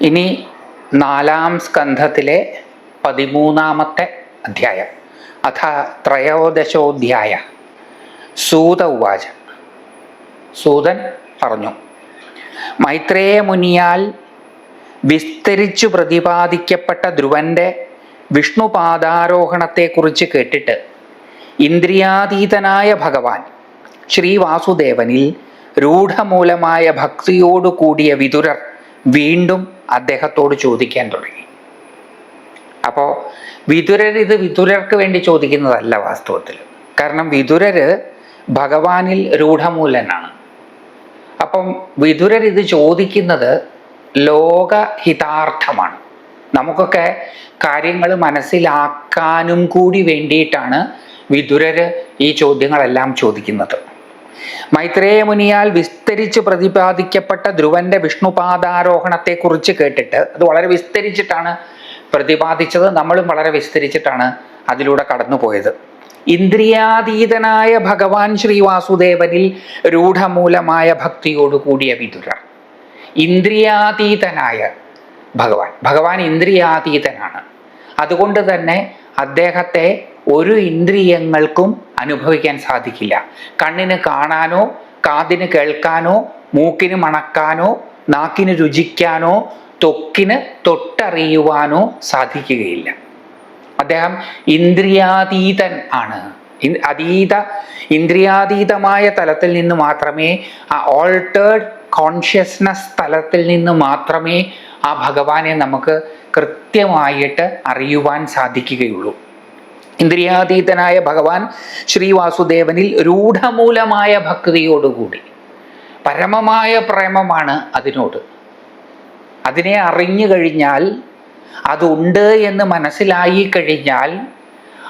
ഇനി നാലാം സ്കന്ധത്തിലെ പതിമൂന്നാമത്തെ അധ്യായം അഥ ത്രയോദശോധ്യായ. സൂത ഉവാച. സൂതൻ പറഞ്ഞു മൈത്രേയ മുനിയാൽ വിസ്തരിച്ചു പ്രതിപാദിക്കപ്പെട്ട ധ്രുവന്റെ വിഷ്ണുപാദാരോഹണത്തെക്കുറിച്ച് കേട്ടിട്ട് ഇന്ദ്രിയാതീതനായ ഭഗവാൻ ശ്രീ വാസുദേവനിൽ രൂഢമൂലമായ ഭക്തിയോടു കൂടിയ വിതുരർ വീണ്ടും അദ്ദേഹത്തോട് ചോദിക്കാൻ തുടങ്ങി. അപ്പോൾ വിതുരർ ഇത് വിതുരർക്ക് വേണ്ടി ചോദിക്കുന്നതല്ല വാസ്തവത്തിൽ. കാരണം വിതുരര് ഭഗവാനിൽ രൂഢമൂലനാണ്. അപ്പം വിതുരർ ഇത് ചോദിക്കുന്നത് ലോകഹിതാർത്ഥമാണ്. നമുക്കൊക്കെ കാര്യങ്ങൾ മനസ്സിലാക്കാനും കൂടി വേണ്ടിയിട്ടാണ് വിതുരർ ഈ ചോദ്യങ്ങളെല്ലാം ചോദിക്കുന്നത്. മൈത്രേയ മുനിയാൽ വിസ്തരിച്ച് പ്രതിപാദിക്കപ്പെട്ട ധ്രുവന്റെ വിഷ്ണുപാദാരോഹണത്തെക്കുറിച്ച് കേട്ടിട്ട് അത് വളരെ വിസ്തരിച്ചിട്ടാണ് പ്രതിപാദിച്ചത്. നമ്മളും വളരെ വിസ്തരിച്ചിട്ടാണ് അതിലൂടെ കടന്നുപോയത്. ഇന്ദ്രിയാതീതനായ ഭഗവാൻ ശ്രീ വാസുദേവനിൽ രൂഢമൂലമായ ഭക്തിയോടുകൂടിയ വിതുരർ. ഇന്ദ്രിയാതീതനായ ഭഗവാൻ. ഭഗവാൻ ഇന്ദ്രിയാതീതനാണ്. അതുകൊണ്ട് തന്നെ അദ്ദേഹത്തെ ഒരു ഇന്ദ്രിയങ്ങൾക്കും അനുഭവിക്കാൻ സാധിക്കില്ല. കണ്ണിന് കാണാനോ കാതിന് കേൾക്കാനോ മൂക്കിന് മണക്കാനോ നാക്കിന് രുചിക്കാനോ തൊക്കിന് തൊട്ടറിയുവാനോ സാധിക്കുകയില്ല. അദ്ദേഹം ഇന്ദ്രിയാതീതൻ ആണ്. അതീത ഇന്ദ്രിയാതീതമായ തലത്തിൽ നിന്ന് മാത്രമേ ആ ഓൾട്ടേഡ് കോൺഷ്യസ്നസ് തലത്തിൽ നിന്ന് മാത്രമേ ആ ഭഗവാനെ നമുക്ക് കൃത്യമായിട്ട് അറിയുവാൻ സാധിക്കുകയുള്ളൂ. ഇന്ദ്രിയാതീതനായ ഭഗവാൻ ശ്രീവാസുദേവനിൽ രൂഢമൂലമായ ഭക്തിയോടുകൂടി പരമമായ പ്രേമമാണ് അതിനോട്. അതിനെ അറിഞ്ഞു കഴിഞ്ഞാൽ അതുണ്ട് എന്ന് മനസ്സിലായി കഴിഞ്ഞാൽ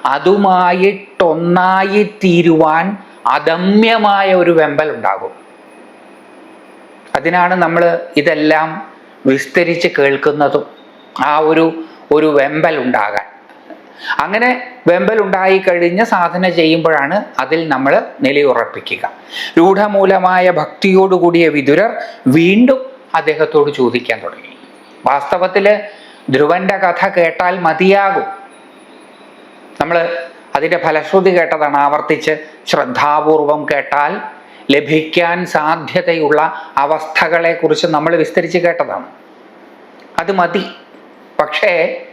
അതുമായിട്ടൊന്നായി തീരുവാൻ അദമ്യമായ ഒരു വെമ്പൽ ഉണ്ടാകും. അതിനാണ് നമ്മൾ ഇതെല്ലാം വിസ്തരിച്ച് കേൾക്കുന്നതും ആ ഒരു ഒരു വെമ്പൽ ഉണ്ടാകാൻ. അങ്ങനെ വെമ്പൽ ഉണ്ടായി കഴിഞ്ഞ് സാധന ചെയ്യുമ്പോഴാണ് അതിൽ നമ്മൾ നിലയുറപ്പിക്കുക രൂഢമൂലമായ ഭക്തിയോടുകൂടിയ വിതുരർ വീണ്ടും അദ്ദേഹത്തോട് ചോദിക്കാൻ തുടങ്ങി. വാസ്തവത്തിൽ ധ്രുവന്റെ കഥ കേട്ടാൽ മതിയാകും. നമ്മൾ അതിന്റെ ഫലശ്രുതി കേട്ടതാണ് ആവർത്തിച്ച് ശ്രദ്ധാപൂർവം കേട്ടാൽ ലഭിക്കാൻ സാധ്യതയുള്ള അവസ്ഥകളെക്കുറിച്ച് നമ്മൾ വിസ്തരിച്ച് കേട്ടതാണ്. അത് മതി. പക്ഷേ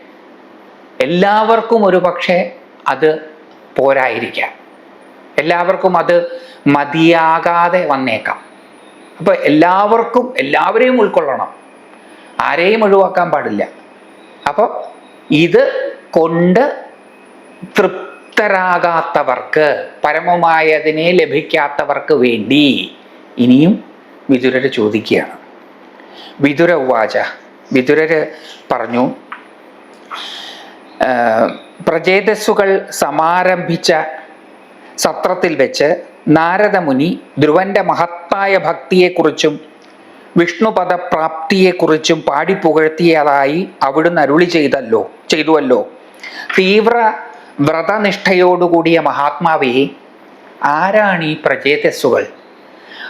എല്ലാവർക്കും ഒരു പക്ഷേ അത് പോരായിരിക്കാം. എല്ലാവർക്കും അത് മതിയാകാതെ വന്നേക്കാം. അപ്പോൾ എല്ലാവർക്കും എല്ലാവരെയും ഉൾക്കൊള്ളണം. ആരെയും ഒഴിവാക്കാൻ പാടില്ല. അപ്പോൾ ഇത് കൊണ്ട് തൃപ്തരാകാത്തവർക്ക് പരമമായതിനെ ലഭിക്കാത്തവർക്ക് വേണ്ടി ഇനിയും വിതുരര് ചോദിക്കുകയാണ്. വിതുര ഉവാച. വിതുരര് പറഞ്ഞു പ്രജേതസ്സുകൾ സമാരംഭിച്ച സത്രത്തിൽ വെച്ച് നാരദമുനി ധ്രുവന്റെ മഹത്തായ ഭക്തിയെക്കുറിച്ചും വിഷ്ണുപദപ്രാപ്തിയെക്കുറിച്ചും പാടി പാടിപ്പുകഴ്ത്തിയതായി അവിടുന്ന് അരുളി ചെയ്തല്ലോ ചെയ്തുവല്ലോ. തീവ്ര വ്രതനിഷ്ഠയോടുകൂടിയ മഹാത്മാവേ ആരാണ് ഈ പ്രചേതസ്സുകൾ?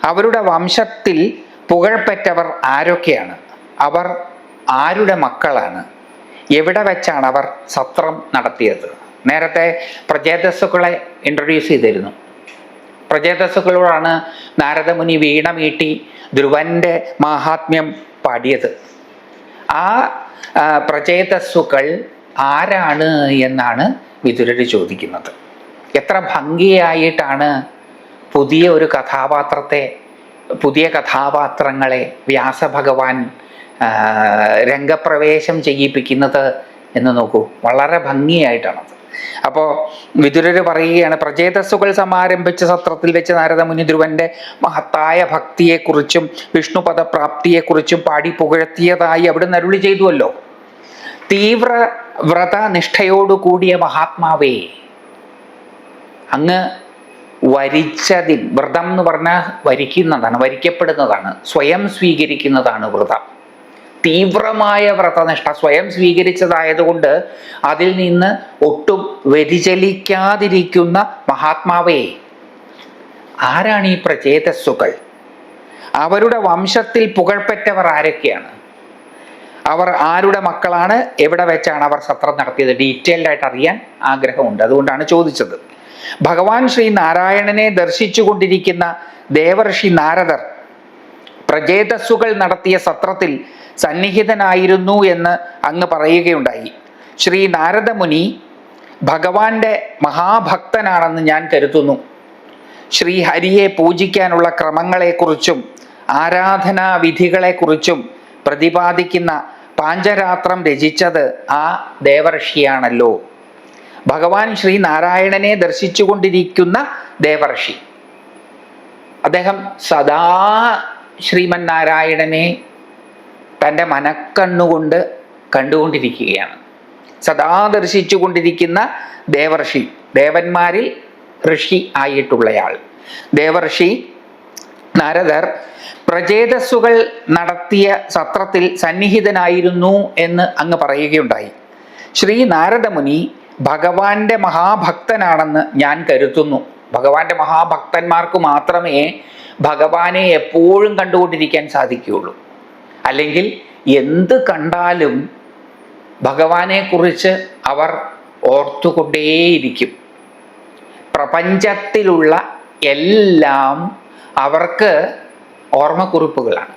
അവരുടെ വംശത്തിൽ പുകഴ്പെറ്റവർ ആരൊക്കെയാണ്? അവർ ആരുടെ മക്കളാണ്? എവിടെ വെച്ചാണ് അവർ സത്രം നടത്തിയത്? നേരത്തെ പ്രജേതസ്സുക്കളെ ഇൻട്രൊഡ്യൂസ് ചെയ്തിരുന്നു. പ്രജേതസ്സുക്കളോടാണ് നാരദമുനി വീണ മീട്ടി ധ്രുവന്റെ മാഹാത്മ്യം പാടിയത്. ആ പ്രചേതസ്സുക്കൾ ആരാണ് എന്നാണ് വിതുരർ ചോദിക്കുന്നത്. എത്ര ഭംഗിയായിട്ടാണ് പുതിയ ഒരു കഥാപാത്രത്തെ പുതിയ കഥാപാത്രങ്ങളെ വ്യാസഭഗവാൻ രംഗപ്രവേശം ചെയ്യിപ്പിക്കുന്നത് എന്ന് നോക്കൂ. വളരെ ഭംഗിയായിട്ടാണത്. അപ്പോൾ വിതുരർ പറയുകയാണ് പ്രചേതസ്സുകൾ സമാരംഭിച്ച സത്രത്തിൽ വെച്ച് നാരദമുനി ധ്രുവന്റെ മഹത്തായ ഭക്തിയെക്കുറിച്ചും വിഷ്ണുപദപ്രാപ്തിയെക്കുറിച്ചും പാടി പുകഴ്ത്തിയതായി അവിടെ അരുളി ചെയ്തുവല്ലോ. തീവ്ര വ്രതനിഷ്ഠയോടുകൂടിയ മഹാത്മാവേ അങ്ങ് വരിച്ചതിൽ വ്രതം എന്ന് പറഞ്ഞാൽ വരിക്കുന്നതാണ് വരിക്കപ്പെടുന്നതാണ് സ്വയം സ്വീകരിക്കുന്നതാണ് വ്രതം. തീവ്രമായ വ്രതനിഷ്ഠ സ്വയം സ്വീകരിച്ചതായതുകൊണ്ട് അതിൽ നിന്ന് ഒട്ടും വ്യതിചലിക്കാതിരിക്കുന്ന മഹാത്മാവേ ആരാണ് ഈ പ്രചേതസ്സുകൾ? അവരുടെ വംശത്തിൽ പുകഴ്പെറ്റവർ ആരൊക്കെയാണ്? അവർ ആരുടെ മക്കളാണ്? എവിടെ വെച്ചാണ് അവർ സത്രം നടത്തിയത്? ഡീറ്റെയിൽഡ് ആയിട്ട് അറിയാൻ ആഗ്രഹമുണ്ട്. അതുകൊണ്ടാണ് ചോദിച്ചത്. ഭഗവാൻ ശ്രീ നാരായണനെ ദർശിച്ചുകൊണ്ടിരിക്കുന്ന ദേവർഷി നാരദർ പ്രചേതസ്സുകൾ നടത്തിയ സത്രത്തിൽ സന്നിഹിതനായിരുന്നു എന്ന് അങ്ങ് പറയുകയുണ്ടായി. ശ്രീ നാരദമുനി ഭഗവാന്റെ മഹാഭക്തനാണെന്ന് ഞാൻ കരുതുന്നു. ശ്രീ ഹരിയെ പൂജിക്കാനുള്ള ക്രമങ്ങളെക്കുറിച്ചും ആരാധനാ വിധികളെക്കുറിച്ചും പ്രതിപാദിക്കുന്ന പാഞ്ചരാത്രം രചിച്ചത് ആ ദേവർഷിയാണല്ലോ. ഭഗവാൻ ശ്രീ നാരായണനെ ദർശിച്ചുകൊണ്ടിരിക്കുന്ന ദേവർഷി. അദ്ദേഹം സദാ ശ്രീമൻ നാരായണനെ തന്റെ മനക്കണ്ണുകൊണ്ട് കണ്ടുകൊണ്ടിരിക്കുകയാണ്. സദാ ദർശിച്ചു കൊണ്ടിരിക്കുന്ന ദേവർഷി ദേവന്മാരിൽ ഋഷി ആയിട്ടുള്ളയാൾ. ദേവർഷി നാരദർ പ്രചേതസ്സുകൾ നടത്തിയ സത്രത്തിൽ സന്നിഹിതനായിരുന്നു എന്ന് അങ്ങ് പറയുകയുണ്ടായി. ശ്രീ നാരദമുനി ഭഗവാന്റെ മഹാഭക്തനാണെന്ന് ഞാൻ കരുതുന്നു. ഭഗവാന്റെ മഹാഭക്തന്മാർക്ക് മാത്രമേ ഭഗവാനെ എപ്പോഴും കണ്ടുകൊണ്ടിരിക്കാൻ സാധിക്കുകയുള്ളൂ. അല്ലെങ്കിൽ എന്ത് കണ്ടാലും ഭഗവാനെക്കുറിച്ച് അവർ ഓർത്തുകൊണ്ടേയിരിക്കും. പ്രപഞ്ചത്തിലുള്ള എല്ലാം അവർക്ക് ഓർമ്മക്കുറിപ്പുകളാണ്.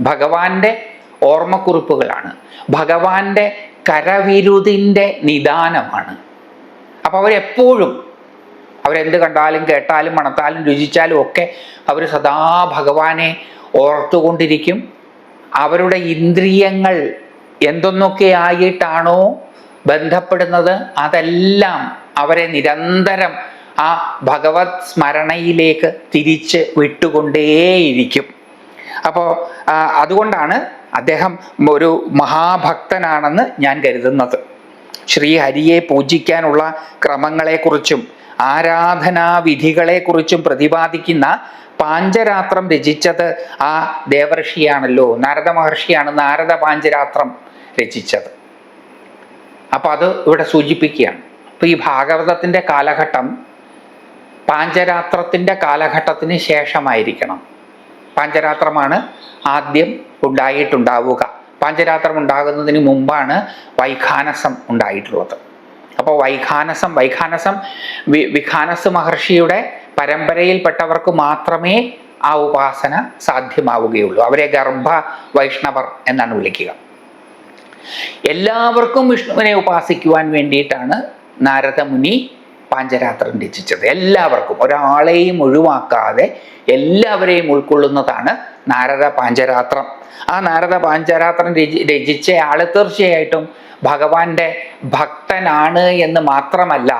ഭഗവാന്റെ ഓർമ്മക്കുറിപ്പുകളാണ്. ഭഗവാന്റെ കരവിരുതിന്റെ നിദാനമാണ്. അപ്പോൾ അവരെപ്പോഴും അവരെന്ത് കണ്ടാലും കേട്ടാലും മണത്താലും രുചിച്ചാലും ഒക്കെ അവർ സദാ ഭഗവാനെ ഓർത്തുകൊണ്ടിരിക്കും. അവരുടെ ഇന്ദ്രിയങ്ങൾ എന്തൊന്നൊക്കെ ആയിട്ടാണോ ബന്ധപ്പെടുന്നത് അതെല്ലാം അവരെ നിരന്തരം ആ ഭഗവത് സ്മരണയിലേക്ക് തിരിച്ച് വിട്ടുകൊണ്ടേയിരിക്കും. അപ്പോൾ അതുകൊണ്ടാണ് അദ്ദേഹം ഒരു മഹാഭക്തനാണെന്ന് ഞാൻ കരുതുന്നത്. ശ്രീഹരിയെ പൂജിക്കാനുള്ള ക്രമങ്ങളെക്കുറിച്ചും ആരാധനാവിധികളെക്കുറിച്ചും പ്രതിപാദിക്കുന്ന പാഞ്ചരാത്രം രചിച്ചത് ആ ദേവർഷിയാണല്ലോ നാരദ മഹർഷിയാണ് നാരദ പാഞ്ചരാത്രം രചിച്ചത്. അപ്പൊ അത് ഇവിടെ സൂചിപ്പിക്കുകയാണ്. അപ്പൊ ഈ ഭാഗവതത്തിന്റെ കാലഘട്ടം പാഞ്ചരാത്രത്തിന്റെ കാലഘട്ടത്തിന് ശേഷമായിരിക്കണം. പാഞ്ചരാത്രമാണ് ആദ്യം ഉണ്ടായിട്ടുണ്ടാവുക. പാഞ്ചരാത്രം ഉണ്ടാകുന്നതിന് മുമ്പാണ് വൈഖാനസം ഉണ്ടായിട്ടുള്ളത്. അപ്പോൾ വൈഖാനസം വൈഖാനസം വി വിഖാനസ് മഹർഷിയുടെ പരമ്പരയിൽപ്പെട്ടവർക്ക് മാത്രമേ ആ ഉപാസന സാധ്യമാവുകയുള്ളൂ. അവരെ ഗർഭ വൈഷ്ണവർ എന്നാണ് വിളിക്കുക. എല്ലാവർക്കും വിഷ്ണുവിനെ ഉപാസിക്കുവാൻ വേണ്ടിയിട്ടാണ് നാരദമുനി പാഞ്ചരാത്രം രചിച്ചത്. എല്ലാവർക്കും ഒരാളെയും ഒഴിവാക്കാതെ എല്ലാവരെയും ഉൾക്കൊള്ളുന്നതാണ് നാരദ പാഞ്ചരാത്രം. ആ നാരദ പാഞ്ചരാത്രം രചി രചിച്ച ആൾ തീർച്ചയായിട്ടും ഭഗവാന്റെ ഭക്തനാണ് എന്ന് മാത്രമല്ല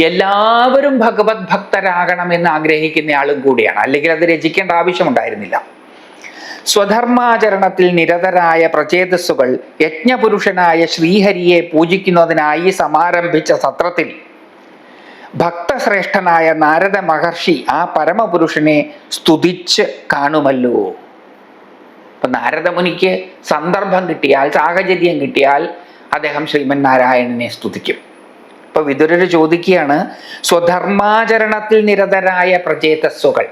എല്ലാവരും ഭഗവത് ഭക്തരാകണം എന്ന് ആഗ്രഹിക്കുന്ന ആളും കൂടിയാണ്. അല്ലെങ്കിൽ അത് രചിക്കേണ്ട ആവശ്യമുണ്ടായിരുന്നില്ല. സ്വധർമാചരണത്തിൽ നിരതരായ പ്രചേതസ്സുകൾ യജ്ഞപുരുഷനായ ശ്രീഹരിയെ പൂജിക്കുന്നതിനായി സമാരംഭിച്ച സത്രത്തിൽ ഭക്തശ്രേഷ്ഠനായ നാരദ മഹർഷി ആ പരമപുരുഷനെ സ്തുതിച്ച് കാണുമല്ലോ. ഇപ്പൊ നാരദമുനിക്ക് സന്ദർഭം കിട്ടിയാൽ സാഹചര്യം കിട്ടിയാൽ അദ്ദേഹം ശ്രീമൻ നാരായണനെ സ്തുതിക്കും. ഇപ്പൊ വിതുരർ ചോദിക്കുകയാണ് സ്വധർമാചരണത്തിൽ നിരതരായ പ്രചേതസ്സുകൾ.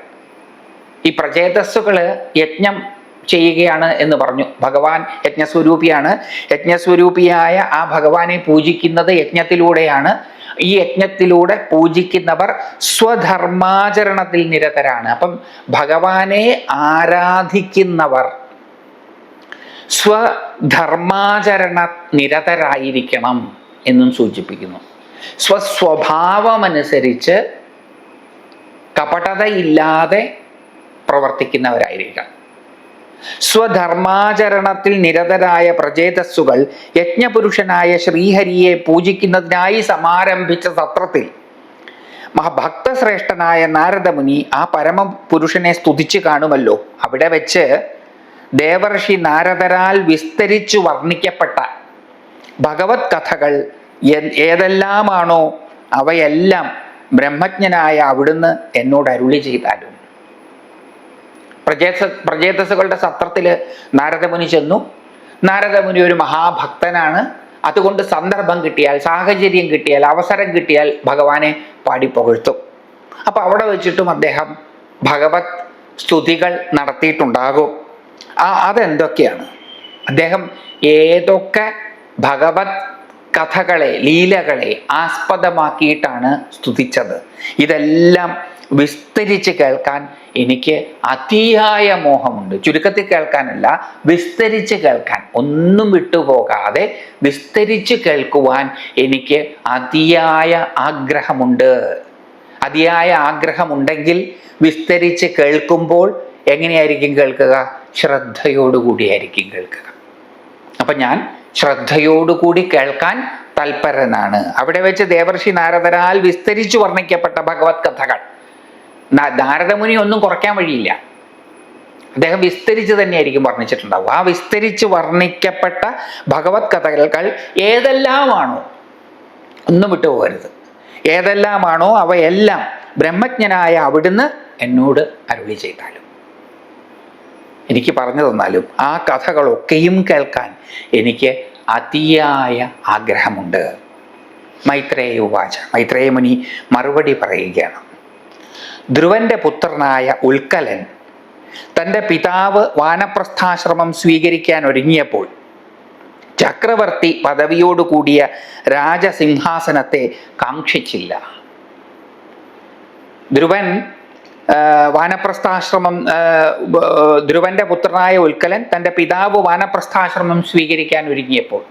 ഈ പ്രചേതസ്സുകൾ യജ്ഞം ചെയ്യുകയാണ് എന്ന് പറഞ്ഞു. ഭഗവാൻ യജ്ഞസ്വരൂപിയാണ്. യജ്ഞസ്വരൂപിയായ ആ ഭഗവാനെ പൂജിക്കുന്നത് യജ്ഞത്തിലൂടെയാണ്. ഈ യജ്ഞത്തിലൂടെ പൂജിക്കുന്നവർ സ്വധർമാചരണത്തിൽ നിരതരാണ്. അപ്പം ഭഗവാനെ ആരാധിക്കുന്നവർ സ്വധർമാചരണ നിരതരായിരിക്കണം എന്നും സൂചിപ്പിക്കുന്നു. സ്വസ്വഭാവമനുസരിച്ച് കപടതയില്ലാതെ പ്രവർത്തിക്കുന്നവരായിരിക്കണം. സ്വധർമാചരണത്തിൽ നിരതരായ പ്രചേതസ്സുകൾ യജ്ഞപുരുഷനായ ശ്രീഹരിയെ പൂജിക്കുന്നതിനായി സമാരംഭിച്ച സത്രത്തിൽ മഹാഭക്തശ്രേഷ്ഠനായ നാരദമുനി ആ പരമപുരുഷനെ സ്തുതിച്ച് കാണുമല്ലോ. അവിടെ വെച്ച് ദേവർഷി നാരദരാൽ വിസ്തരിച്ചു വർണിക്കപ്പെട്ട ഭഗവത് കഥകൾ ഏതെല്ലാമാണോ അവയെല്ലാം ബ്രഹ്മജ്ഞനായ അവിടുന്ന് എന്നോട് അരുളി ചെയ്താലും. പ്രജേത പ്രജേതസുകളുടെ സത്രത്തിൽ നാരദമുനി ചെന്നു. നാരദമുനി ഒരു മഹാഭക്തനാണ്. അതുകൊണ്ട് സന്ദർഭം കിട്ടിയാൽ സാഹചര്യം കിട്ടിയാൽ അവസരം കിട്ടിയാൽ ഭഗവാനെ പാടി പുകഴ്ത്തും അപ്പൊ അവിടെ വെച്ചിട്ടും അദ്ദേഹം ഭഗവത് സ്തുതികൾ നടത്തിയിട്ടുണ്ടാകും. ആ അതെന്തൊക്കെയാണ്? അദ്ദേഹം ഏതൊക്കെ ഭഗവത് കഥകളെ ലീലകളെ ആസ്പദമാക്കിയിട്ടാണ് സ്തുതിച്ചത്? ഇതെല്ലാം വിസ്തരിച്ച് കേൾക്കാൻ എനിക്ക് അതിയായ മോഹമുണ്ട്. ചുരുക്കത്തിൽ കേൾക്കാനല്ല വിസ്തരിച്ച് കേൾക്കാൻ. ഒന്നും വിട്ടുപോകാതെ വിസ്തരിച്ച് കേൾക്കുവാൻ എനിക്ക് അതിയായ ആഗ്രഹമുണ്ട്. അതിയായ ആഗ്രഹമുണ്ടെങ്കിൽ വിസ്തരിച്ച് കേൾക്കുമ്പോൾ എങ്ങനെയായിരിക്കും കേൾക്കുക? ശ്രദ്ധയോടുകൂടിയായിരിക്കും കേൾക്കുക. അപ്പം ഞാൻ ശ്രദ്ധയോടുകൂടി കേൾക്കാൻ തൽപരനാണ്. അവിടെ വെച്ച് ദേവർഷി നാരദനാൽ വിസ്തരിച്ചു വർണിക്കപ്പെട്ട ഭഗവത് കഥകൾ. നാരദമുനി ഒന്നും കുറയ്ക്കാൻ വഴിയില്ല. അദ്ദേഹം വിസ്തരിച്ച് തന്നെയായിരിക്കും വർണിച്ചിട്ടുണ്ടാവും ആ വിസ്തരിച്ച് വർണിക്കപ്പെട്ട ഭഗവത് കഥകൾ ഏതെല്ലാമാണോ? ഒന്നും വിട്ടുപോകരുത് ഏതെല്ലാമാണോ? അവയെല്ലാം ബ്രഹ്മജ്ഞനായ അവിടുന്ന് എന്നോട് അരുളി ചെയ്താലും. എനിക്ക് പറഞ്ഞു തന്നാലും ആ കഥകളൊക്കെയും കേൾക്കാൻ എനിക്ക് അതിയായ ആഗ്രഹമുണ്ട്. മൈത്രേയ ഉവാച മൈത്രേയ മുനി മറുപടി പറയുകയാണ്. ധ്രുവന്റെ പുത്രനായ ഉൽക്കലൻ തന്റെ പിതാവ് വാനപ്രസ്ഥാശ്രമം സ്വീകരിക്കാൻ ഒരുങ്ങിയപ്പോൾ ചക്രവർത്തി പദവിയോടുകൂടിയ രാജസിംഹാസനത്തെ കാക്ഷിച്ചില്ല. ധ്രുവൻ വാനപ്രസ്ഥാശ്രമം ധ്രുവന്റെ പുത്രനായ ഉൽക്കലൻ തന്റെ പിതാവ് വാനപ്രസ്ഥാശ്രമം സ്വീകരിക്കാൻ ഒരുങ്ങിയപ്പോൾ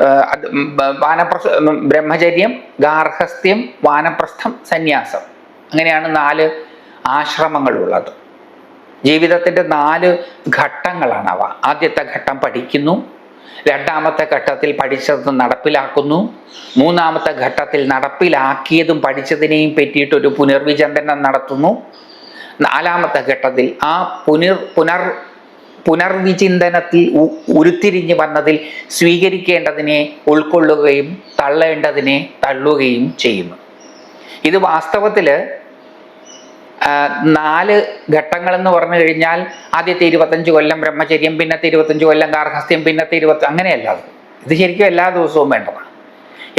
വാനപ്രസ് വാനപ്രസ്ഥ ബ്രഹ്മചര്യം ഗാർഹസ്ഥ്യം വാനപ്രസ്ഥം സന്യാസം. അങ്ങനെയാണ് നാല് ആശ്രമങ്ങളുള്ളത്. ജീവിതത്തിന്റെ നാല് ഘട്ടങ്ങളാണ് അവ. ആദ്യത്തെ ഘട്ടം പഠിക്കുന്നു രണ്ടാമത്തെ ഘട്ടത്തിൽ പഠിച്ചത് നടപ്പിലാക്കുന്നു. മൂന്നാമത്തെ ഘട്ടത്തിൽ നടപ്പിലാക്കിയതും പഠിച്ചതിനെയും പറ്റിയിട്ട് ഒരു പുനർവിചിന്തനം നടത്തുന്നു. നാലാമത്തെ ഘട്ടത്തിൽ ആ പുനർ പുനർ പുനർവിചിന്തനത്തിൽ ഉരുത്തിരിഞ്ഞു വന്നതിൽ സ്വീകരിക്കേണ്ടതിനെ ഉൾക്കൊള്ളുകയും തള്ളേണ്ടതിനെ തള്ളുകയും ചെയ്യുന്നു. ഇത് വാസ്തവത്തിൽ നാല് ഘട്ടങ്ങൾ എന്ന് പറഞ്ഞു കഴിഞ്ഞാൽ ആദ്യത്തെ ഇരുപത്തഞ്ച് കൊല്ലം ബ്രഹ്മചര്യം പിന്നത്തെ ഇരുപത്തഞ്ച് കൊല്ലം ഗാർഹസ്ഥ്യം പിന്നത്തെ ഇരുപത്തി അങ്ങനെയല്ല അത് ഇത് ശരിക്കും എല്ലാ ദിവസവും വേണ്ടതാണ്.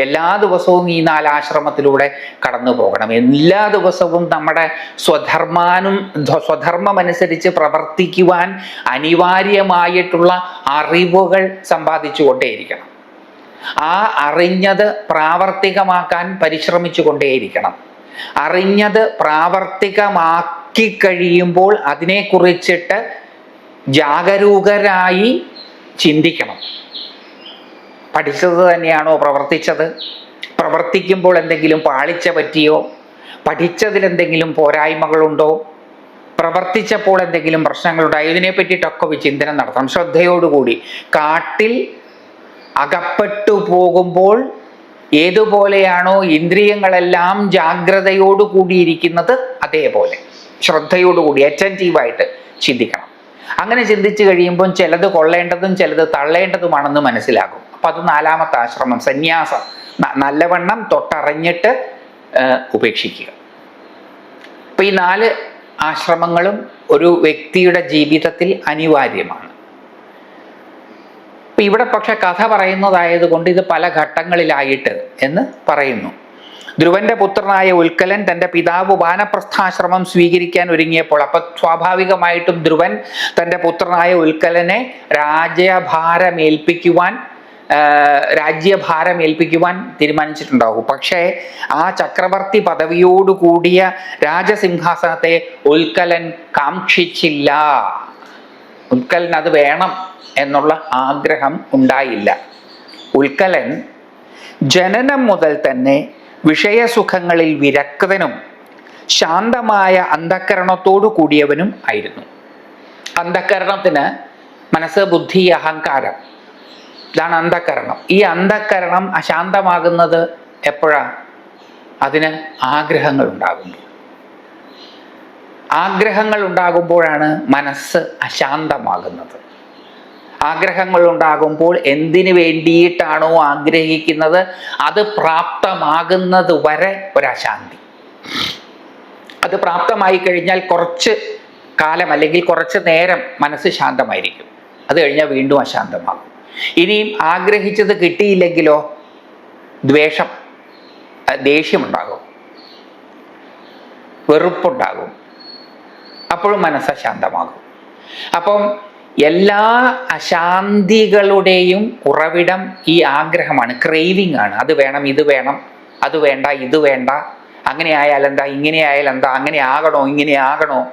എല്ലാ ദിവസവും ഈ നാല് ആശ്രമത്തിലൂടെ കടന്നു പോകണം. എല്ലാ ദിവസവും നമ്മുടെ സ്വധർമാനും സ്വധർമ്മമനുസരിച്ച് പ്രവർത്തിക്കുവാൻ അനിവാര്യമായിട്ടുള്ള അറിവുകൾ സമ്പാദിച്ചു കൊണ്ടേയിരിക്കണം ആ അറിഞ്ഞത് പ്രാവർത്തികമാക്കാൻ പരിശ്രമിച്ചു കൊണ്ടേയിരിക്കണം അറിഞ്ഞത് പ്രാവർത്തികമാക്കി കഴിയുമ്പോൾ അതിനെക്കുറിച്ചിട്ട് ജാഗരൂകരായി ചിന്തിക്കണം. പഠിച്ചത് തന്നെയാണോ പ്രവർത്തിച്ചത്? പ്രവർത്തിക്കുമ്പോൾ എന്തെങ്കിലും പാളിച്ച പറ്റിയോ? പഠിച്ചതിൽ എന്തെങ്കിലും പോരായ്മകളുണ്ടോ? പ്രവർത്തിച്ചപ്പോൾ എന്തെങ്കിലും പ്രശ്നങ്ങളുണ്ടായോ ഇതിനെ പറ്റിയിട്ടൊക്കെ ചിന്തനം നടത്തണം. ശ്രദ്ധയോടുകൂടി. കാട്ടിൽ അകപ്പെട്ടു പോകുമ്പോൾ ഏതുപോലെയാണോ ഇന്ദ്രിയങ്ങളെല്ലാം ജാഗ്രതയോടു കൂടിയിരിക്കുന്നത് അതേപോലെ. ശ്രദ്ധയോടുകൂടി അറ്റന്റീവായിട്ട് ചിന്തിക്കണം. അങ്ങനെ ചിന്തിച്ചു കഴിയുമ്പോൾ ചിലത് കൊള്ളേണ്ടതും ചിലത് തള്ളേണ്ടതുമാണെന്ന് മനസ്സിലാകും. അപ്പം അത് നാലാമത്തെ ആശ്രമം സന്യാസം. നല്ലവണ്ണം തൊട്ടറിഞ്ഞിട്ട് ഉപേക്ഷിക്കുക. അപ്പം ഈ നാല് ആശ്രമങ്ങളും ഒരു വ്യക്തിയുടെ ജീവിതത്തിൽ അനിവാര്യമാണ്. ഇപ്പൊ ഇവിടെ പക്ഷെ കഥ പറയുന്നതായത് കൊണ്ട് ഇത് പല ഘട്ടങ്ങളിലായിട്ട് എന്ന് പറയുന്നു. ധ്രുവന്റെ പുത്രനായ ഉൽക്കലൻ തന്റെ പിതാവ് വാനപ്രസ്ഥാശ്രമം സ്വീകരിക്കാൻ ഒരുങ്ങിയപ്പോൾ അപ്പൊ സ്വാഭാവികമായിട്ടും ധ്രുവൻ തന്റെ പുത്രനായ ഉൽക്കലനെ രാജ്യഭാരമേൽപ്പിക്കുവാൻ രാജ്യഭാരം ഏൽപ്പിക്കുവാൻ തീരുമാനിച്ചിട്ടുണ്ടാവും. പക്ഷേ ആ ചക്രവർത്തി പദവിയോടു കൂടിയ രാജസിംഹാസനത്തെ ഉൽക്കലൻ കാക്ഷിച്ചില്ല. ഉൽക്കലൻ അത് വേണം എന്നുള്ള ആഗ്രഹം ഉണ്ടായില്ല. ഉൽക്കലൻ ജനനം മുതൽ തന്നെ വിഷയസുഖങ്ങളിൽ വിരക്തനും ശാന്തമായ അന്ധക്കരണത്തോടു കൂടിയവനും ആയിരുന്നു. അന്ധക്കരണത്തിന് മനസ്സ് ബുദ്ധി അഹങ്കാരം. ഇതാണ് അന്ധക്കരണം ഈ അന്ധക്കരണം അശാന്തമാകുന്നത് എപ്പോഴാ? അതിന് ആഗ്രഹങ്ങൾ ഉണ്ടാകുന്നു. ആഗ്രഹങ്ങൾ ഉണ്ടാകുമ്പോഴാണ് മനസ്സ് അശാന്തമാകുന്നത്. ആഗ്രഹങ്ങൾ ഉണ്ടാകുമ്പോൾ എന്തിനു വേണ്ടിയിട്ടാണോ ആഗ്രഹിക്കുന്നത്? അത് പ്രാപ്തമാകുന്നത് വരെ ഒരശാന്തി. അത് പ്രാപ്തമായി കഴിഞ്ഞാൽ കുറച്ച് കാലം അല്ലെങ്കിൽ കുറച്ച് നേരം മനസ്സ് ശാന്തമായിരിക്കും. അത് കഴിഞ്ഞാൽ വീണ്ടും അശാന്തമാകും. ഇനിയും ആഗ്രഹിച്ചത് കിട്ടിയില്ലെങ്കിലോ ദ്വേഷം ദേഷ്യമുണ്ടാകും. വെറുപ്പുണ്ടാകും. അപ്പോഴും മനസ്സ് ശാന്തമാകും അപ്പം എല്ലാ അശാന്തികളുടെയും ഉറവിടം ഈ ആഗ്രഹമാണ്. ക്രേവിങ് ആണ്. അത് വേണം ഇത് വേണം അത് വേണ്ട ഇത് വേണ്ട. അങ്ങനെ ആയാൽ എന്താ ഇങ്ങനെ ആയാൽ എന്താ അങ്ങനെ ആകണോ ഇങ്ങനെ ആകണോ?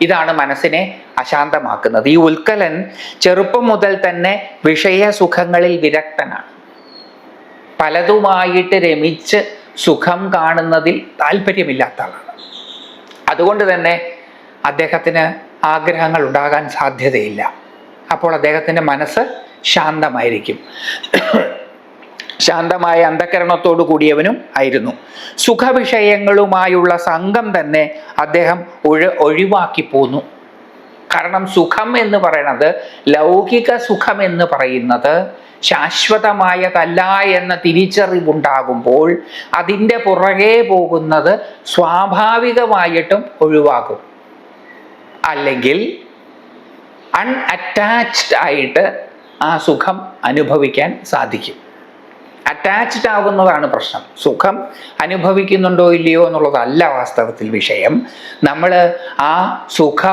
ഇതാണ് മനസ്സിനെ അശാന്തമാക്കുന്നത്. ഈ ഉൽക്കലൻ ചെറുപ്പം മുതൽ തന്നെ വിഷയസുഖങ്ങളിൽ വിരക്തനാണ്. പലതുമായിട്ട് രമിച്ച് സുഖം കാണുന്നതിൽ താല്പര്യമില്ലാത്ത ആളാണ്. അതുകൊണ്ട് തന്നെ അദ്ദേഹത്തിന് ആഗ്രഹങ്ങൾ ഉണ്ടാകാൻ സാധ്യതയില്ല. അപ്പോൾ അദ്ദേഹത്തിന്റെ മനസ്സ് ശാന്തമായിരിക്കും. ശാന്തമായ അന്ധകരണത്തോടു കൂടിയവനും ആയിരുന്നു. സുഖവിഷയങ്ങളുമായുള്ള സംഘം തന്നെ അദ്ദേഹം ഒഴി ഒഴിവാക്കി പോന്നു. കാരണം സുഖം എന്ന് പറയുന്നത് ലൗകിക സുഖം എന്ന് പറയുന്നത് ശാശ്വതമായതല്ല എന്ന തിരിച്ചറിവുണ്ടാകുമ്പോൾ അതിന്റെ പുറകെ പോകുന്നത് സ്വാഭാവികമായിട്ടും ഒഴിവാകും. അല്ലെങ്കിൽ അൺഅറ്റാച്ച്ഡ് ആയിട്ട് ആ സുഖം അനുഭവിക്കാൻ സാധിക്കും. അറ്റാച്ച്ഡ് ആകുന്നതാണ് പ്രശ്നം. സുഖം അനുഭവിക്കുന്നുണ്ടോ ഇല്ലയോ എന്നുള്ളതല്ല വാസ്തവത്തിൽ വിഷയം. നമ്മൾ ആ സുഖ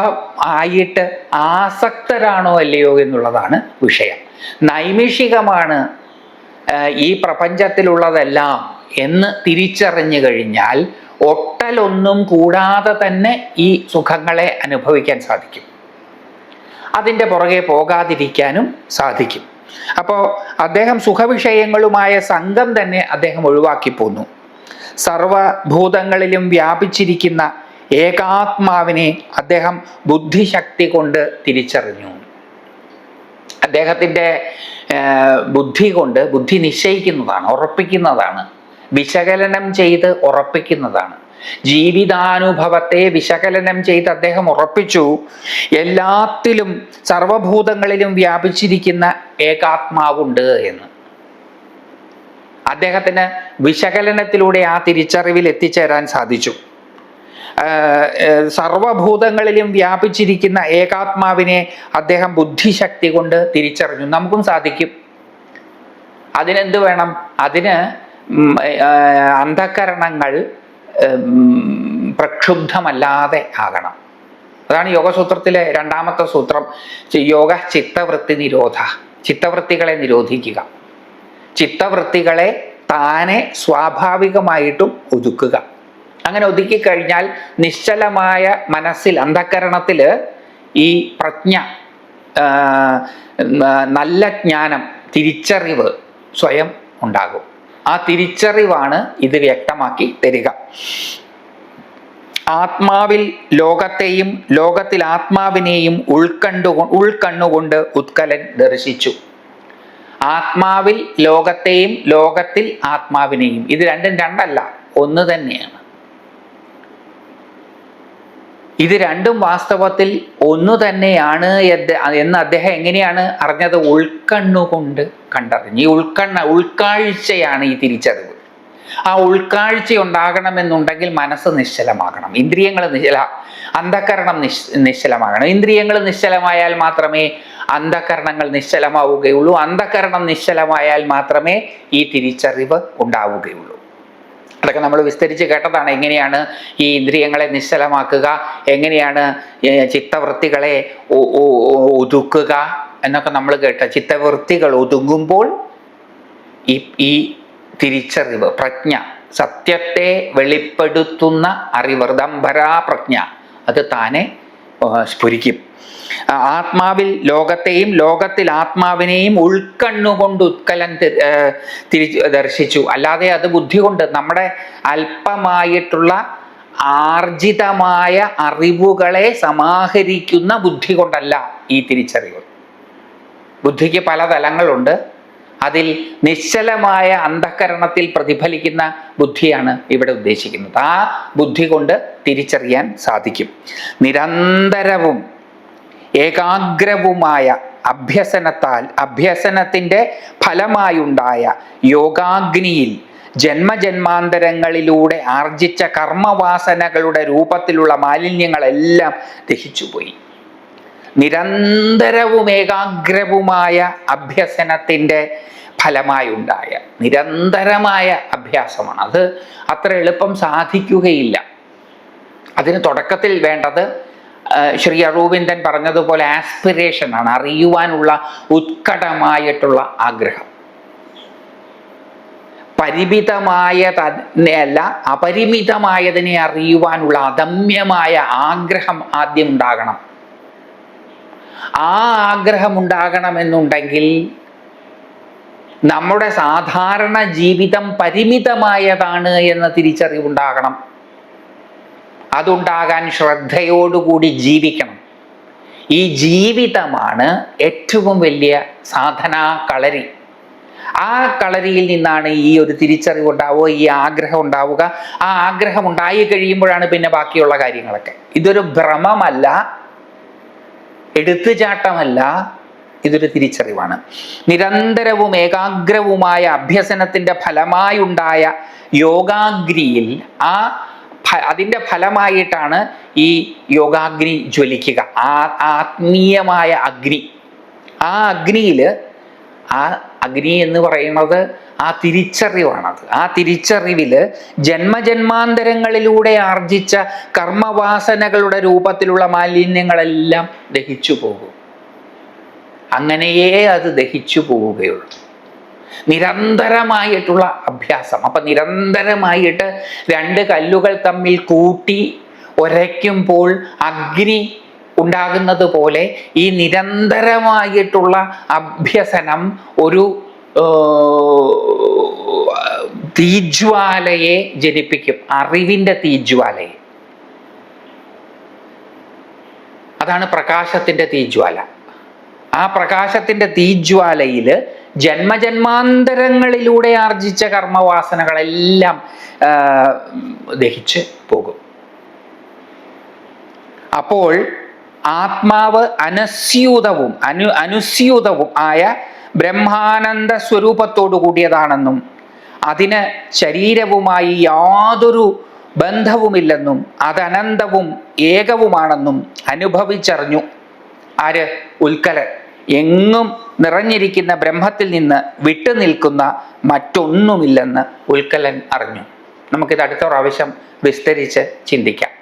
ആയിട്ട് ആസക്തരാണോ അല്ലയോ എന്നുള്ളതാണ് വിഷയം. നൈമിഷികമാണ് ഈ പ്രപഞ്ചത്തിലുള്ളതെല്ലാം എന്ന് തിരിച്ചറിഞ്ഞു കഴിഞ്ഞാൽ ഒട്ടലൊന്നും കൂടാതെ തന്നെ ഈ സുഖങ്ങളെ അനുഭവിക്കാൻ സാധിക്കും. അതിന്റെ പുറകെ പോകാതിരിക്കാനും സാധിക്കും. അപ്പോൾ അദ്ദേഹം സുഖവിഷയങ്ങളുമായ സംഘം തന്നെ അദ്ദേഹം ഒഴിവാക്കി പോന്നു. സർവഭൂതങ്ങളിലും വ്യാപിച്ചിരിക്കുന്ന ഏകാത്മാവിനെ അദ്ദേഹം ബുദ്ധിശക്തി കൊണ്ട് തിരിച്ചറിഞ്ഞു. അദ്ദേഹത്തിന്റെ ബുദ്ധി കൊണ്ട് ബുദ്ധി നിശ്ചയിക്കുന്നതാണ് ഉറപ്പിക്കുന്നതാണ്. വിശകലനം ചെയ്ത് ഉറപ്പിക്കുന്നതാണ്. ജീവിതാനുഭവത്തെ വിശകലനം ചെയ്ത് അദ്ദേഹം ഉറപ്പിച്ചു. എല്ലാത്തിലും സർവഭൂതങ്ങളിലും വ്യാപിച്ചിരിക്കുന്ന ഏകാത്മാവുണ്ട് എന്ന്. അദ്ദേഹത്തിന് വിശകലനത്തിലൂടെ ആ തിരിച്ചറിവിൽ എത്തിച്ചേരാൻ സാധിച്ചു. സർവഭൂതങ്ങളിലും വ്യാപിച്ചിരിക്കുന്ന ഏകാത്മാവിനെ അദ്ദേഹം ബുദ്ധിശക്തി കൊണ്ട് തിരിച്ചറിഞ്ഞു. നമുക്കും സാധിക്കും. അതിനെന്ത് വേണം? അതിന് അന്ധകരണങ്ങൾ പ്രക്ഷുബ്ധമല്ലാതെ ആകണം. അതാണ് യോഗസൂത്രത്തിലെ രണ്ടാമത്തെ സൂത്രം. യോഗ ചിത്തവൃത്തി നിരോധ. ചിത്തവൃത്തികളെ നിരോധിക്കുക. ചിത്തവൃത്തികളെ താനെ സ്വാഭാവികമായിട്ടും ഒതുക്കുക. അങ്ങനെ ഒതുക്കി കഴിഞ്ഞാൽ നിശ്ചലമായ മനസ്സിൽ അന്ധകരണത്തിൽ ഈ പ്രജ്ഞ നല്ല ജ്ഞാനം തിരിച്ചറിവ് സ്വയം ഉണ്ടാകും. ആ തിരിച്ചറിവാണ് ഇത് വ്യക്തമാക്കി തരിക. ആത്മാവിൽ ലോകത്തെയും ലോകത്തിൽ ആത്മാവിനെയും ഉൾക്കണ്ടു ഉൾക്കണ്ണുകൊണ്ട് ഉത്കലൻ ദർശിച്ചു. ആത്മാവിൽ ലോകത്തെയും ലോകത്തിൽ ആത്മാവിനെയും. ഇത് രണ്ടും രണ്ടല്ല ഒന്ന് തന്നെയാണ്. ഇത് രണ്ടും വാസ്തവത്തിൽ ഒന്നു തന്നെയാണ് എന്ന് അദ്ദേഹം എങ്ങനെയാണ് അറിഞ്ഞത്? ഉൾക്കണ്ണുകൊണ്ട് കണ്ടറിഞ്ഞ്. ഈ ഉൾക്കണ്ണ ഉൾക്കാഴ്ചയാണ് ഈ തിരിച്ചറിവ്. ആ ഉൾക്കാഴ്ച ഉണ്ടാകണമെന്നുണ്ടെങ്കിൽ മനസ്സ് നിശ്ചലമാകണം. ഇന്ദ്രിയങ്ങൾ നിശ്ചല അന്ധകരണം നിശ് നിശ്ചലമാകണം. ഇന്ദ്രിയങ്ങൾ നിശ്ചലമായാൽ മാത്രമേ അന്ധകരണങ്ങൾ നിശ്ചലമാവുകയുള്ളൂ. അന്ധകരണം നിശ്ചലമായാൽ മാത്രമേ ഈ തിരിച്ചറിവ് ഉണ്ടാവുകയുള്ളൂ. അതൊക്കെ നമ്മൾ വിസ്തരിച്ച് കേട്ടതാണ്. എങ്ങനെയാണ് ഈ ഇന്ദ്രിയങ്ങളെ നിശ്ചലമാക്കുക എങ്ങനെയാണ് ചിത്തവൃത്തികളെ ഒതുക്കുക എന്നൊക്കെ നമ്മൾ കേട്ട ചിത്തവൃത്തികൾ ഒതുങ്ങുമ്പോൾ ഈ ഈ തിരിച്ചറിവ് പ്രജ്ഞ സത്യത്തെ വെളിപ്പെടുത്തുന്ന അറിവ് ദംഭരാ പ്രജ്ഞ അത് താനെ സ്ഫുരിക്കും. ആത്മാവിൽ ലോകത്തെയും ലോകത്തിൽ ആത്മാവിനെയും ഉൾക്കണ്ണുകൊണ്ട് ഉത്കലൻ തിരിച്ചു ദർശിച്ചു. അല്ലാതെ അത് ബുദ്ധി കൊണ്ട് നമ്മുടെ അല്പമായിട്ടുള്ള ആർജിതമായ അറിവുകളെ സമാഹരിക്കുന്ന ബുദ്ധി കൊണ്ടല്ല ഈ തിരിച്ചറിവ്. ബുദ്ധിക്ക് പല തലങ്ങളുണ്ട്. അതിൽ നിശ്ചലമായ അന്ധകരണത്തിൽ പ്രതിഫലിക്കുന്ന ബുദ്ധിയാണ് ഇവിടെ ഉദ്ദേശിക്കുന്നത്. ആ ബുദ്ധി കൊണ്ട് തിരിച്ചറിയാൻ സാധിക്കും. നിരന്തരവും ഏകാഗ്രവുമായ അഭ്യസനത്താൽ അഭ്യസനത്തിന്റെ ഫലമായുണ്ടായ യോഗാഗ്നിയിൽ ജന്മജന്മാന്തരങ്ങളിലൂടെ ആർജിച്ച കർമ്മവാസനകളുടെ രൂപത്തിലുള്ള മാലിന്യങ്ങളെല്ലാം ദഹിച്ചുപോയി. നിരന്തരവും ഏകാഗ്രവുമായ അഭ്യസനത്തിന്റെ ഫലമായുണ്ടായ നിരന്തരമായ അഭ്യാസമാണ്. അത് അത്ര എളുപ്പം സാധിക്കുകയില്ല. അതിന് തുടക്കത്തിൽ വേണ്ടത് ശ്രീ അറൂവിന്ദൻ പറഞ്ഞതുപോലെ ആസ്പിറേഷൻ ആണ് അറിയുവാനുള്ള ഉത്കടമായിട്ടുള്ള ആഗ്രഹം. പരിമിതമായ തന്നെയല്ല അപരിമിതമായതിനെ അറിയുവാനുള്ള അദമ്യമായ ആഗ്രഹം ആദ്യം ഉണ്ടാകണം. ആ ആഗ്രഹം ഉണ്ടാകണമെന്നുണ്ടെങ്കിൽ നമ്മുടെ സാധാരണ ജീവിതം പരിമിതമായതാണ് എന്ന തിരിച്ചറിവുണ്ടാകണം. അതുണ്ടാകാൻ ശ്രദ്ധയോടുകൂടി ജീവിക്കണം. ഈ ജീവിതമാണ് ഏറ്റവും വലിയ സാധനാ കളരി. ആ കളരിയിൽ നിന്നാണ് ഈ ഒരു തിരിച്ചറിവ് ഉണ്ടാവുക ഈ ആഗ്രഹം ഉണ്ടാവുക. ആ ആഗ്രഹം ഉണ്ടായി കഴിയുമ്പോഴാണ് പിന്നെ ബാക്കിയുള്ള കാര്യങ്ങളൊക്കെ. ഇതൊരു ഭ്രമമല്ല എടുത്തുചാട്ടമല്ല ഇതൊരു തിരിച്ചറിവാണ്. നിരന്തരവും ഏകാഗ്രവുമായ അഭ്യസനത്തിന്റെ ഫലമായുണ്ടായ യോഗാഗ്രിയിൽ ആ അതിന്റെ ഫലമായിട്ടാണ് ഈ യോഗാഗ്നി ജ്വലിക്കുക. ആ ആത്മീയമായ അഗ്നി. ആ അഗ്നിയിൽ ആ അഗ്നി എന്ന് പറയുന്നത് ആ തിരിച്ചറിവാണത്. ആ തിരിച്ചറിവിൽ ജന്മജന്മാന്തരങ്ങളിലൂടെ ആർജിച്ച കർമ്മവാസനകളുടെ രൂപത്തിലുള്ള മാലിന്യങ്ങളെല്ലാം ദഹിച്ചു പോകും അങ്ങനെയേ അത് ദഹിച്ചു പോവുകയുള്ളൂ നിരന്തരമായിട്ടുള്ള അഭ്യാസം. അപ്പം നിരന്തരമായിട്ട് രണ്ട് കല്ലുകൾ തമ്മിൽ കൂട്ടി ഒരയ്ക്കുമ്പോൾ അഗ്നി ഉണ്ടാകുന്നത് പോലെ ഈ നിരന്തരമായിട്ടുള്ള അഭ്യസനം ഒരു തീജ്വാലയെ ജനിപ്പിക്കും. അറിവിന്റെ തീജ്വാലയെ. അതാണ് പ്രകാശത്തിന്റെ തീജ്വാല. ആ പ്രകാശത്തിന്റെ തീജ്വാലയിൽ ജന്മജന്മാന്തരങ്ങളിലൂടെ ആർജിച്ച കർമ്മവാസനകളെല്ലാം ദഹിച്ച് പോകും. അപ്പോൾ ആത്മാവ് അനസ്യൂതവും അനു അനുസ്യൂതവും ആയ ബ്രഹ്മാനന്ദ സ്വരൂപത്തോടു കൂടിയതാണെന്നും അതിന് ശരീരവുമായി യാതൊരു ബന്ധവുമില്ലെന്നും അതനന്തവും ഏകവുമാണെന്നും അനുഭവിച്ചറിഞ്ഞു. ആര്? ഉൽക്കലൻ. എങ്ങും നിറഞ്ഞിരിക്കുന്ന ബ്രഹ്മത്തിൽ നിന്ന് വിട്ടുനിൽക്കുന്ന മറ്റൊന്നുമില്ലെന്ന് ഉൽക്കലൻ അറിഞ്ഞു. നമുക്കിത് അടുത്ത പ്രാവശ്യം വിസ്തരിച്ച് ചിന്തിക്കാം.